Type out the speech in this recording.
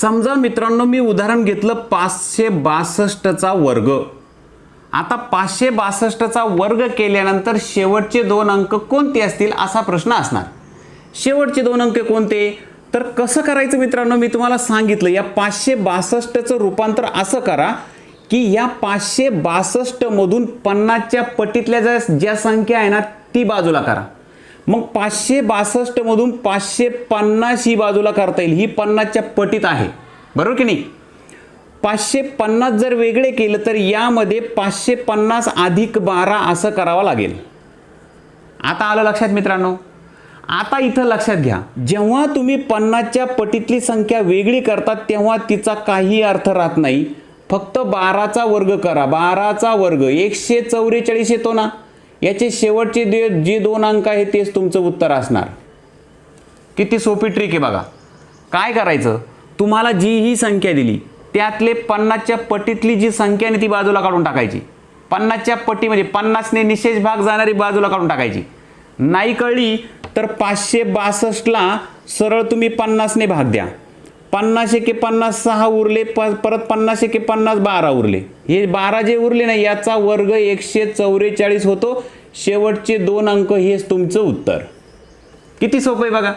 समजा मित्रांनो मी उदाहरण घेतलं पाचशे बासष्टचा वर्ग. आता पाचशे बासष्टचा वर्ग केल्यानंतर शेवटचे दोन अंक कोणते असतील असा प्रश्न असणार. शेवटचे दोन अंक कोणते? तर कसं करायचं मित्रांनो? मी तुम्हाला सांगितलं या पाचशे बासष्टचं रूपांतर असं करा की या पाचशे बासष्टमधून पन्नासच्या पटीतल्या ज्या ज्या संख्या आहे ना ती बाजूला करा. मग पाचशे बासष्टमधून पाचशे पन्नास ही बाजूला करता येईल. ही पन्नासच्या पटीत आहे. बरोबर की नाही? पाचशे पन्नास जर वेगळे केलं तर यामध्ये पाचशे पन्नास अधिक बारा असं करावं लागेल. आता आलं लक्षात मित्रांनो? आता इथं लक्षात घ्या. जेव्हा तुम्ही पन्नासच्या पटीतली संख्या वेगळी करतात तेव्हा तिचा काही अर्थ राहत नाही. फक्त बाराचा वर्ग करा. बाराचा वर्ग एकशे चौवेचाळीस येतो ना? याचे शेवटचे जे जे दोन अंक आहे तेच तुमचं उत्तर असणार. किती सोपी ट्रिक आहे बघा. काय करायचं? तुम्हाला जी ही संख्या दिली त्यातले पन्नासच्या पटीतली जी संख्या आहे ती बाजूला काढून टाकायची. पन्नासच्या पट्टी म्हणजे पन्नासने निशेष भाग जाणारी बाजूला काढून टाकायची. नाही कळली तर पाचशे बासष्टला सरळ तुम्ही पन्नासने भाग द्या. पन्नास एके पन्नास सहा उरले प परत पन्नास एके पन्नास बारा उरले. हे बारा जे उरले ना याचा वर्ग एकशे चौवेचाळीस होतो. शेवटचे दोन अंक हेच तुमचं उत्तर. किती सोपं आहे बघा.